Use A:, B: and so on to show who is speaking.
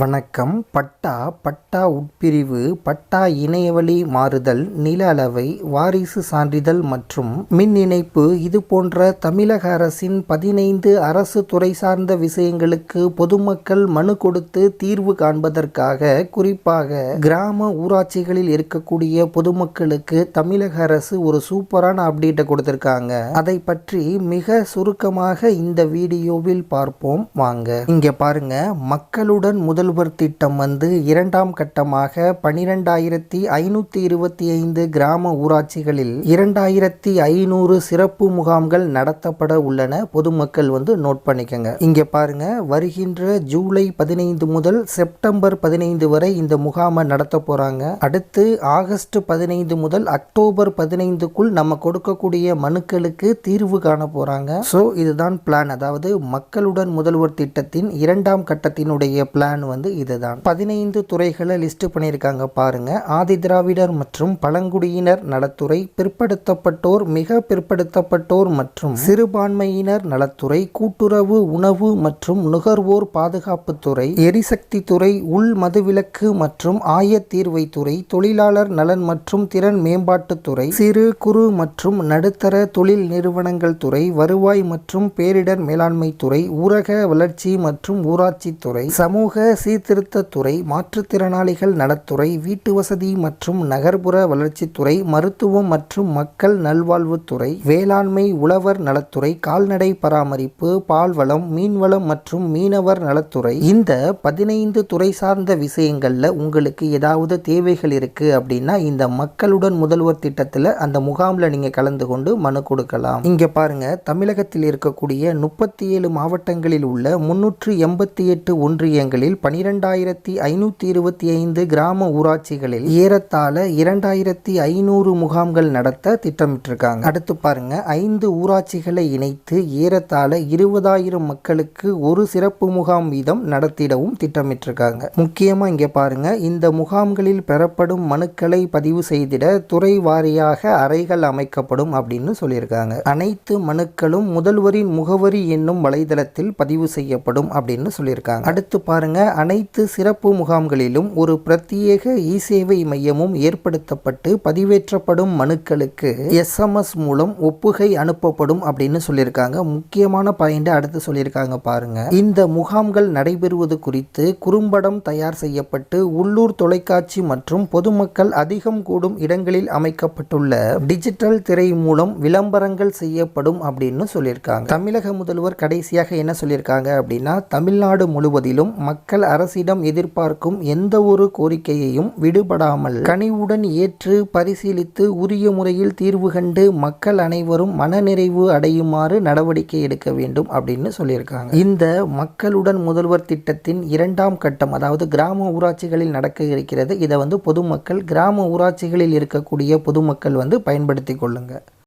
A: வணக்கம். பட்டா பட்டா உட்பிரிவு பட்டா இணையவழி மாறுதல் நில அளவை வாரிசு சான்றிதழ் மற்றும் மின் இணைப்பு இது போன்ற தமிழக அரசின் பதினைந்து அரசு துறை சார்ந்த விஷயங்களுக்கு பொதுமக்கள் மனு கொடுத்து தீர்வு காண்பதற்காக குறிப்பாக கிராம ஊராட்சிகளில் இருக்கக்கூடிய பொதுமக்களுக்கு தமிழக அரசு ஒரு சூப்பரான அப்டேட்டை கொடுத்திருக்காங்க. அதை பற்றி மிக சுருக்கமாக இந்த வீடியோவில் பார்ப்போம். வாங்க. இங்க பாருங்க. மக்களுடன் முதல் முதல்வர் திட்டம் வந்து இரண்டாம் கட்டமாக பனிரெண்டாயிரத்தி ஐநூற்றி இருபத்தி ஐந்து கிராம ஊராட்சிகளில் இரண்டாயிரத்தி ஐநூறு சிறப்பு முகாம்கள் நடத்தப்பட உள்ளன. பொதுமக்கள் வந்து நோட் பண்ணிக்கங்க. இங்கே பாருங்க. வருகின்ற ஜூலை பதினைந்து முதல் செப்டம்பர் பதினைந்து வரை இந்த முகாமை நடத்த போகிறாங்க அடுத்து ஆகஸ்ட் பதினைந்து முதல் அக்டோபர் பதினைந்துக்குள் நம்ம கொடுக்கக்கூடிய மனுக்களுக்கு தீர்வு காண போகிறாங்க ஸோ இதுதான் பிளான் அதாவது மக்களுடன் முதல்வர் திட்டத்தின் இரண்டாம் கட்டத்தினுடைய பிளான் வந்து இதுதான். பதினைந்து துறைகளை லிஸ்ட் பண்ணியிருக்காங்க பாருங்க. ஆதி திராவிடர் மற்றும் பழங்குடியினர் நலத்துறை பிற்படுத்தப்பட்டோர் மிக பிற்படுத்தப்பட்டோர் மற்றும் சிறுபான்மையினர் நலத்துறை கூட்டுறவு உணவு மற்றும் நுகர்வோர் பாதுகாப்புத்துறை எரிசக்தி துறை உள் மதுவிலக்கு மற்றும் ஆயத்தீர்வைத்துறை தொழிலாளர் நலன் மற்றும் திறன் மேம்பாட்டுத்துறை சிறு குறு மற்றும் நடுத்தர தொழில் நிறுவனங்கள் துறை வருவாய் மற்றும் பேரிடர் மேலாண்மை துறை ஊரக வளர்ச்சி மற்றும் ஊராட்சி துறை சமூக சீர்திருத்தத்துறை மாற்றுத்திறனாளிகள் நலத்துறை வீட்டு வசதி மற்றும் நகர்ப்புற வளர்ச்சித்துறை மருத்துவம் மற்றும் மக்கள் நல்வாழ்வுத்துறை வேளாண்மை உழவர் நலத்துறை கால்நடை பராமரிப்பு பால்வளம் மீன்வளம் மற்றும் மீனவர் நலத்துறை. இந்த பதினைந்து துறை சார்ந்த விஷயங்களில் உங்களுக்கு ஏதாவது தேவைகள் இருக்கு அப்படின்னா இந்த மக்களுடன் முதல்வர் திட்டத்தில் அந்த முகாமில் நீங்க கலந்து கொண்டு மனு கொடுக்கலாம். இங்க பாருங்க தமிழகத்தில் இருக்கக்கூடிய முப்பத்தி ஏழு மாவட்டங்களில் உள்ள முன்னூற்று எண்பத்தி எட்டு ஒன்றியங்களில் பனிரெண்டாயிரத்தி ஐநூற்றி இருபத்தி ஐந்து கிராம ஊராட்சிகளில் ஏறத்தாழ இரண்டாயிரத்தி ஐநூறு முகாம்கள் நடத்த திட்டமிட்டிருக்காங்க. அடுத்து பாருங்க ஐந்து ஊராட்சிகளை இணைத்து ஏறத்தாழ இருபதாயிரம் மக்களுக்கு ஒரு சிறப்பு முகாம் வீதம் நடத்திடவும் திட்டமிட்டிருக்காங்க. முக்கியமாக இங்கே பாருங்க இந்த முகாம்களில் பெறப்படும் மனுக்களை பதிவு செய்திட துறை வாரியாக அறைகள் அமைக்கப்படும் அப்படின்னு சொல்லியிருக்காங்க. அனைத்து மனுக்களும் முதல்வரின் முகவரி என்னும் வலைதளத்தில் பதிவு செய்யப்படும் அப்படின்னு சொல்லியிருக்காங்க. அடுத்து பாருங்க அனைத்து சிறப்பு முகாம்களிலும் ஒரு பிரத்யேக இ சேவை மையமும் ஏற்படுத்தப்பட்டு பதிவேற்றப்படும் மனுக்களுக்கு எஸ்எம்எஸ் மூலம் ஒப்புகை அனுப்பப்படும் அப்படின்னு சொல்லியிருக்காங்க. முக்கியமான பாயிண்ட் அடுத்து சொல்லியிருக்காங்க பாருங்க. இந்த முகாம்கள் நடைபெறுவது குறித்து குறும்படம் தயார் செய்யப்பட்டு உள்ளூர் தொலைக்காட்சி மற்றும் பொதுமக்கள் அதிகம் கூடும் இடங்களில் அமைக்கப்பட்டுள்ள டிஜிட்டல் திரை மூலம் விளம்பரங்கள் செய்யப்படும் அப்படின்னு சொல்லியிருக்காங்க. தமிழக முதல்வர் கடைசியாக என்ன சொல்லியிருக்காங்க அப்படின்னா தமிழ்நாடு முழுவதிலும் மக்கள் அரசிடம் எதிர்பார்க்கும் எந்த ஒரு கோரிக்கையையும் விடுபடாமல் கனிவுடன் ஏற்று பரிசீலித்து உரிய முறையில் தீர்வு கண்டு மக்கள் அனைவரும் மனநிறைவு அடையுமாறு நடவடிக்கை எடுக்க வேண்டும் அப்படின்னு சொல்லியிருக்காங்க. இந்த மக்களுடன் முதல்வர் திட்டத்தின் இரண்டாம் கட்டம் அதாவது கிராம ஊராட்சிகளில் நடக்க இருக்கிறது இதை வந்து பொதுமக்கள் கிராம ஊராட்சிகளில் இருக்கக்கூடிய பொதுமக்கள் வந்து பயன்படுத்தி கொள்ளுங்க.